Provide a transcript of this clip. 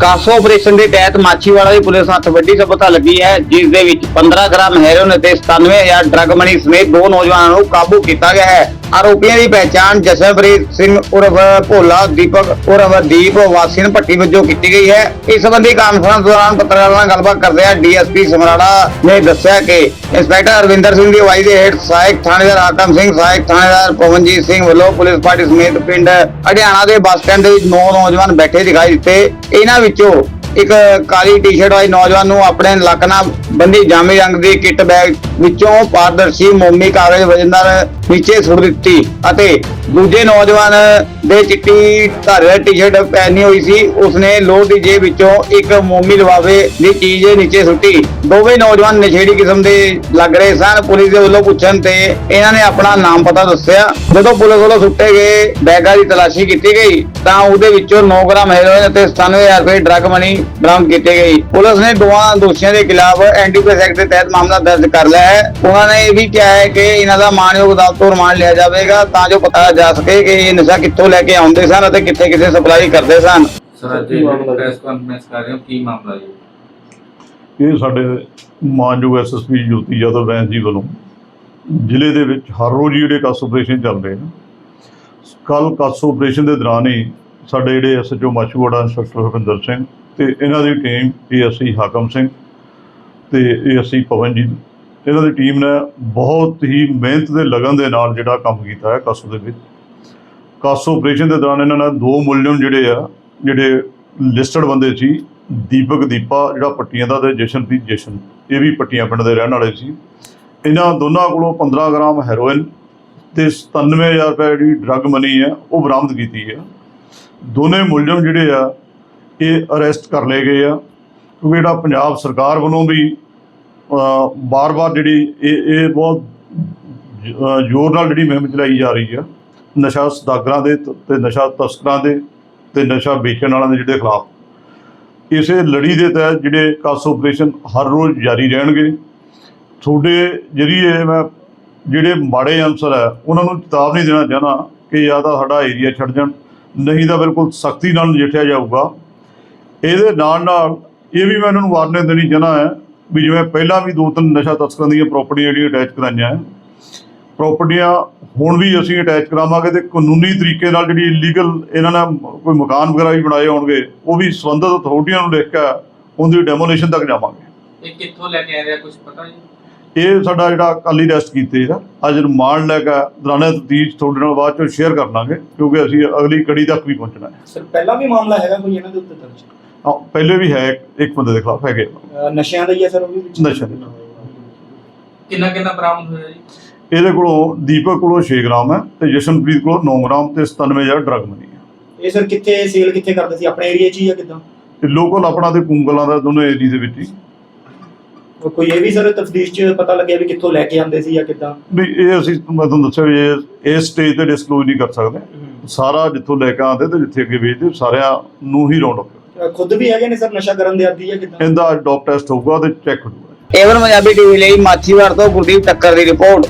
CASO operation ਦੇ ਤਹਿਤ ਮਾਛੀਵਾੜਾ ਦੀ police ਹੱਥ ਵੱਡੀ ਸਫਲਤਾ ਲੱਗੀ ਹੈ, ਜਿਸ ਦੇ ਵਿੱਚ 15 ਗ੍ਰਾਮ ਹੈਰੋਇਨ ਅਤੇ 97000 ਡਰੱਗ ਮਨੀ ਸਮੇਤ ਦੋ ਨੌਜਵਾਨਾਂ ਨੂੰ ਕਾਬੂ ਕੀਤਾ ਗਿਆ ਹੈ। ਆਰੋਪੀਆਂ ਦੀ ਪਹਿਚਾਣ ਜਸ਼ਨਪ੍ਰੀਤ ਸਿੰਘ ਉਰਫ ਭੋਲਾ, ਦੀਪਕ ਉਰਫ ਦੀਪ ਵਾਸੀਨ ਭੱਟੀ ਵਜੋਂ ਕੀਤੀ ਗਈ ਹੈ। ਇਸ ਸੰਬੰਧੀ ਕਾਨਫਰੰਸ ਦੌਰਾਨ ਪੱਤਰਕਾਰਾਂ ਨਾਲ ਗੱਲਬਾਤ ਕਰਦਿਆਂ ਡੀਐਸਪੀ ਸਮਰਾੜਾ ਨੇ ਦੱਸਿਆ ਕਿ ਇੰਸਪੈਕਟਰ ਅਰਵਿੰਦਰ ਸਿੰਘ ਦੀ ਅਗਵਾਈ ਦੇ ਹੇਠ ਸਹਾਇਕ ਥਾਣੇਦਾਰ ਆਕਮ ਸਿੰਘ, ਸਹਾਇਕ ਥਾਣੇਦਾਰ ਪਵਨਜੀਤ ਸਿੰਘ ਵੱਲੋਂ ਪੁਲਿਸ ਪਾਰਟੀ ਸਮੇਤ ਪਿੰਡ ਹਰਿਆਣਾ ਦੇ ਬੱਸ ਸਟੈਂਡ ਦੇ ਵਿੱਚ ਨੌ ਨੌਜਵਾਨ ਬੈਠੇ ਦਿਖਾਈ ਦਿੱਤੇ। ਇਹਨਾਂ ਵਿੱਚੋਂ ਇੱਕ ਕਾਲੀ ਟੀ-ਸ਼ਰਟ ਵਾਲੇ ਨੌਜਵਾਨ ਨੂੰ ਆਪਣੇ ਲੱਕ ਨਾਲ ਬੰਦੀ ਜਾਮੀ ਰੰਗ ਦੀ ਕਿੱਟ ਬੈਗ ਵਿੱਚੋਂ ਪਾਰਦਰਸ਼ੀ ਮੋਮੀ ਕਾਗਜ਼ ਨਾਲ ਨੀਚੇ ਸੁੱਟ ਦਿੱਤੀ ਅਤੇ ਦੂਜੇ ਨੌਜਵਾਨ ਦੇ ਚਿੱਟੀ ਧਾਰੀਵਾਲ ਟੀ-ਸ਼ਰਟ ਪਹਿਨੀ ਹੋਈ ਸੀ। ਉਸਨੇ ਲੋਹ ਦੀ ਜੇਬ ਵਿੱਚੋਂ ਇੱਕ ਮੋਮੀ ਲਵਾਵੇ ਦੀ ਚੀਜ਼ ਨੀਚੇ ਸੁੱਟੀ। ਦੋਵੇਂ ਨੌਜਵਾਨ ਨਸ਼ੇੜੀ ਕਿਸਮ ਦੇ ਲੱਗ ਰਹੇ ਸਨ। ਪੁਲਿਸ ਦੇ ਵੱਲੋਂ ਪੁੱਛਣ ਤੇ ਇਹਨਾਂ ਨੇ ਆਪਣਾ ਨਾਮ ਪਤਾ ਦੱਸਿਆ। ਜਦੋਂ ਪੁਲਿਸ ਵੱਲੋਂ ਸੁੱਟੇ ਗਏ ਬੈਗਾਂ ਦੀ ਤਲਾਸ਼ੀ ਕੀਤੀ ਗਈ, ਤਾਂ ਉਹਦੇ ਵਿੱਚੋਂ 9 ਗ੍ਰਾਮ ਹੈਰੋਇਨ ਅਤੇ 97000 ਰੁਪਏ ਡਰੱਗ ਮਨੀ ਬਰਾਮਦ ਕੀਤੇ ਗਈ ਪੁਲਿਸ ਨੇ ਦੋਵਾਂ ਦੋਸ਼ੀਆਂ ਦੇ ਖਿਲਾਫ ਐਨਡੀਪੀਐਸ ਐਕਟ ਦੇ ਤਹਿਤ ਮਾਮਲਾ ਦਰਜ ਕਰ ਲਿਆ ਹੈ। ਉਹਨਾਂ ਨੇ ਇਹ ਵੀ ਕਿਹਾ ਹੈ ਕਿ ਇਹਨਾਂ ਦਾ ਮਾਨਯੋਗ ਅਦਾਲਤ ਤੋਂ ਰਿਮਾਂਡ ਲਿਆ ਜਾਵੇਗਾ ਤਾਂ ਜੋ ਪਤਾ ਜਾ ਸਕੇ ਕਿ ਇਹ ਨਸ਼ਾ ਕਿੱਥੋਂ ਲੈ ਕੇ ਆਉਂਦੇ ਸਨ ਅਤੇ ਕਿੱਥੇ ਕਿੱਥੇ ਸਪਲਾਈ ਕਰਦੇ ਸਨ। ਸਰ ਅੱਜ ਇਹ ਪ੍ਰੈਸ ਕਾਨਫਰੰਸ ਕਰ ਰਹੇ ਹੋ। ਕੀ ਮਾਮਲਾ ਜੀ? ਇਹ ਸਾਡੇ ਮਾਨਯੋਗ ਐਸਐਸਪੀ ਜੋਤੀ ਯਾਦਵ ਬੈਂਸ ਜੀ ਵੱਲੋਂ ਜ਼ਿਲ੍ਹੇ ਦੇ ਵਿੱਚ ਹਰ ਰੋਜ਼ ਜਿਹੜੇ ਕਾਸ ਆਪਰੇਸ਼ਨ ਚੱਲ ਰਹੇ ਨੇ। ਕੱਲ ਕਾਸ ਆਪਰੇਸ਼ਨ ਦੇ ਦੌਰਾਨ ਹੀ ਸਾਡੇ ਜਿਹੜੇ ਐਸਐਚਓ ਮਾਛੂਵਾੜਾ ਇੰਸਪੈਕਟਰ ਹਰਵਿੰਦਰ ਸਿੰਘ ਤੇ ਇਹਨਾਂ ਦੀ ਟੀਮ ਏਐਸਸੀ ਹਾਕਮ ਸਿੰਘ ਤੇ ਏਐਸਸੀ ਪਵਨਜੀਤ ਇਹਨਾਂ ਦੀ ਟੀਮ ਨੇ ਬਹੁਤ ਹੀ ਮਿਹਨਤ ਦੇ ਲਗਨ ਦੇ ਨਾਲ ਜਿਹੜਾ ਕੰਮ ਕੀਤਾ ਹੈ ਕਾਸੋ ਦੇ ਵਿੱਚ। ਕਾਸੋ ਆਪਰੇਸ਼ਨ ਦੇ ਦੌਰਾਨ ਇਹਨਾਂ ਨੇ ਦੋ ਮੁਲਜ਼ਮ ਜਿਹੜੇ ਆ, ਜਿਹੜੇ ਲਿਸਟਡ ਬੰਦੇ ਸੀ, ਦੀਪਕ, ਦੀਪਾ, ਜਿਹੜਾ ਪੱਟੀਆਂ ਦਾ ਤੇ ਜਸ਼ਨਪ੍ਰੀਤ ਜਸ਼ਨ, ਇਹ ਵੀ ਪੱਟੀਆਂ ਪਿੰਡ ਦੇ ਰਹਿਣ ਵਾਲੇ ਸੀ। ਇਹਨਾਂ ਦੋਨਾਂ ਕੋਲੋਂ 15 ਗ੍ਰਾਮ ਹੈਰੋਇਨ ਤੇ 97000 ਰੁਪਏ ਜਿਹੜੀ ਡਰੱਗ ਮਨੀ ਹੈ ਉਹ ਬਰਾਮਦ ਕੀਤੀ ਹੈ ਦੋਨੇ ਮੁਲਜ਼ਮ ਜਿਹੜੇ ਆ, ਇਹ ਅਰੈਸਟ ਕਰ ਲਏ ਗਏ ਆ। ਕਿਉਂਕਿ ਜਿਹੜਾ ਪੰਜਾਬ ਸਰਕਾਰ ਵੱਲੋਂ ਵੀ ਬਾਰ-ਬਾਰ ਜਿਹੜੀ ਇਹ ਇਹ ਬਹੁਤ ਜ਼ੋਰ ਨਾਲ ਜਿਹੜੀ ਮੁਹਿੰਮ ਚਲਾਈ ਜਾ ਰਹੀ ਆ, ਨਸ਼ਾ ਸਦਾਗਰਾਂ ਦੇ ਤ- ਤੇ ਨਸ਼ਾ ਤਸਕਰਾਂ ਦੇ, ਤੇ ਨਸ਼ਾ ਵੇਚਣ ਵਾਲਿਆਂ ਦੇ ਜਿਹੜੇ ਖਿਲਾਫ। ਇਸੇ ਲੜੀ ਦੇ ਤਹਿਤ ਜਿਹੜੇ ਕਾਸ ਆਪਰੇਸ਼ਨ ਹਰ ਰੋਜ਼ ਜਾਰੀ ਰਹਿਣਗੇ। ਤੁਹਾਡੇ ਜਰੀਏ ਮੈਂ, ਜਿਹੜੇ ਮਾੜੇ ਅਨਸਰ ਹੈ ਉਹਨਾਂ ਨੂੰ ਚੇਤਾਵਨੀ ਦੇਣਾ ਚਾਹਨਾ ਕਿ ਜਾਂ ਤਾਂ ਸਾਡਾ ਏਰੀਆ ਛੱਡ ਜਾਣ, ਨਹੀਂ ਤਾਂ ਬਿਲਕੁਲ ਸਖਤੀ ਨਾਲ ਨਜਿੱਠਿਆ ਜਾਊਗਾ। ਇਹਦੇ ਨਾਲ ਨਾਲ ਇਹ ਵੀ ਮੈਂ ਇਹਨਾਂ ਨੂੰ ਵਾਰਨਿੰਗ ਦੇਣੀ ਚਾਹਨਾ ਹੈ ਵੀ ਜਿਵੇਂ ਪਹਿਲਾਂ ਵੀ ਦੋ ਤਿੰਨ ਨਸ਼ਾ ਤਸਕਰਾਂ ਦੀਆਂ ਪ੍ਰਾਪਰਟੀਆਂ ਜਿਹੜੀਆਂ ਅਟੈਚ ਕਰਾਈਆਂ ਹੈ ਪ੍ਰਾਪਰਟੀਆਂ ਹੁਣ ਵੀ ਅਸੀਂ ਅਟੈਚ ਕਰਾਵਾਂਗੇ ਤੇ ਕਾਨੂੰਨੀ ਤਰੀਕੇ ਨਾਲ ਜਿਹੜੀ ਇਲੀਗਲ ਇਹਨਾਂ ਨੇ ਕੋਈ ਮਕਾਨ ਵਗੈਰਾ ਵੀ ਬਣਾਏ ਹੋਣਗੇ ਉਹ ਵੀ ਸੰਬੰਧਿਤ ਅਥਾਰਟੀਆਂ ਨੂੰ ਲਿਖ ਕੇ ਉਹਦੀ ਡੈਮੋਲੇਸ਼ਨ ਤੱਕ ਜਾਵਾਂਗੇ। ਇਹ ਕਿੱਥੋਂ ਲੈ ਕੇ ਆ ਰਿਹਾ ਕੁਝ ਪਤਾ ਜੀ ਇਹ ਸਾਡਾ ਜਿਹੜਾ ਕੱਲ ਰੈਸਟ ਕੀਤੇ ਆ ਅੱਜ ਰਿਮਾਂਡ ਲੈ ਕੇ ਦੌਰਾਨੇ ਤਫਤੀਸ਼ ਤੁਹਾਡੇ ਨਾਲ ਬਾਅਦ ਚੋਂ ਸ਼ੇਅਰ ਕਰ ਲਾਂਗੇ ਕਿਉਂਕਿ ਅਸੀਂ ਅਗਲੀ ਕੜੀ ਤੱਕ ਵੀ ਪਹੁੰਚਣਾ ਹੈ। ਸਰ ਪਹਿਲਾਂ ਵੀ ਮਾਮਲਾ ਹੈਗਾ ਕੋਈ ਇਹਨਾਂ ਦੇ ਉੱਤੇ ਦਰਜ? ਹਾਂ, ਪਹਿਲੇ ਵੀ ਹੈ ਇੱਕ ਬੰਦੇ ਦੇ ਖਿਲਾਫ ਹੈਗੇ। ਅਹ ਨਸ਼ਿਆਂ ਦਾ ਹੀ ਹੈ ਸਰ ਉਹ ਵੀ ਵਿੱਚ? ਨਸ਼ਿਆਂ ਦਾ। ਕਿੰਨਾ ਕਿੰਨਾ ਬਰਾਮਦ ਹੋਇਆ ਜੀ? ਇਹਦੇ ਕੋਲੋਂ ਦੀਪਕ ਕੋਲੋਂ 6 ਗ੍ਰਾਮ ਹੈ ਤੇ ਜਸ਼ਨਪ੍ਰੀਤ ਕੋਲੋਂ 9 ਗ੍ਰਾਮ ਤੇ 97000 ਡਰੱਗ ਮਨੀ ਹੈ। ਇਹ ਸਰ ਕਿੱਥੇ ਸੇਲ ਕਿੱਥੇ ਕਰਦੇ ਸੀ? ਆਪਣੇ ਏਰੀਆ 'ਚ ਹੀ ਜਾਂ ਕਿਦਾਂ? ਤੇ ਲੋਕਲ ਆਪਣਾ ਤੇ ਕੁੰਗਲਾਂ ਦਾ ਦੋਨੋਂ ਏਰੀਆ ਦੇ ਵਿੱਚ ਹੀ। ਕੋਈ ਇਹ ਵੀ ਸਰ ਤਫਤੀਸ਼ 'ਚ ਪਤਾ ਲੱਗਿਆ ਵੀ ਕਿੱਥੋਂ ਲੈ ਕੇ ਆਉਂਦੇ ਸੀ ਜਾਂ ਕਿਦਾਂ? ਵੀ ਇਹ ਅਸੀਂ ਮੈਂ ਤੁਹਾਨੂੰ ਦੱਸਿਆ ਵੀ ਇਹ ਇਸ ਸਟੇਜ ਤੇ ਡਿਸਕਲੋਜ਼ ਨਹੀਂ ਕਰ ਸਕਦੇ। ਸਾਰਾ ਜਿੱਥੋਂ ਲੈ ਕੇ ਆਉਂਦੇ ਤੇ ਜਿੱਥੇ ਅੱਗੇ ਵੇਚਦੇ ਸਾਰਿਆਂ ਨੂੰ ਹੀ ਰਾਉਂਡ ਅਪ ਖੁਦ ਵੀ ਹੈਗੇ ਨੇ ਸਰ ਨਸ਼ਾ ਕਰਨ ਦੇ ਆਦੀ ਜਾਂ ਕਿਦਾਂ? ਇਹਦਾ ਡੋਪ ਟੈਸਟ ਹੋਊਗਾ ਤੇ ਚੈੱਕ ਹੋਊਗਾ। ਏਵਨ ਪੰਜਾਬੀ ਟੀਵੀ ਲਈ ਮਾਛੀਵਾੜ ਤੋਂ ਗੁਰਦੀਪ ਟੱਕਰ ਦੀ ਰਿਪੋਰਟ।